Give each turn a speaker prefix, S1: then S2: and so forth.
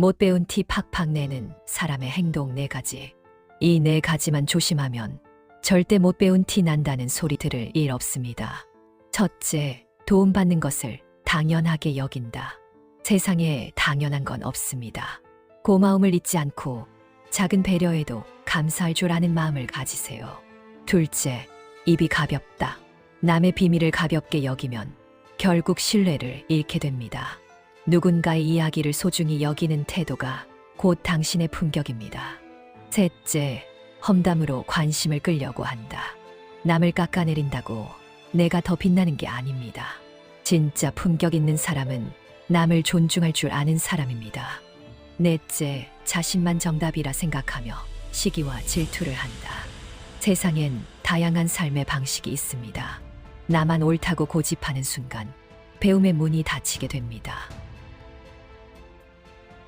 S1: 못 배운 티 팍팍 내는 사람의 행동 네 가지. 이 네 가지만 조심하면 절대 못 배운 티 난다는 소리 들을 일 없습니다. 첫째, 도움받는 것을 당연하게 여긴다. 세상에 당연한 건 없습니다. 고마움을 잊지 않고 작은 배려에도 감사할 줄 아는 마음을 가지세요. 둘째, 입이 가볍다. 남의 비밀을 가볍게 여기면 결국 신뢰를 잃게 됩니다. 누군가의 이야기를 소중히 여기는 태도가 곧 당신의 품격입니다. 셋째, 험담으로 관심을 끌려고 한다. 남을 깎아내린다고 내가 더 빛나는 게 아닙니다. 진짜 품격 있는 사람은 남을 존중할 줄 아는 사람입니다. 넷째, 자신만 정답이라 생각하며 시기와 질투를 한다. 세상엔 다양한 삶의 방식이 있습니다. 나만 옳다고 고집하는 순간 배움의 문이 닫히게 됩니다.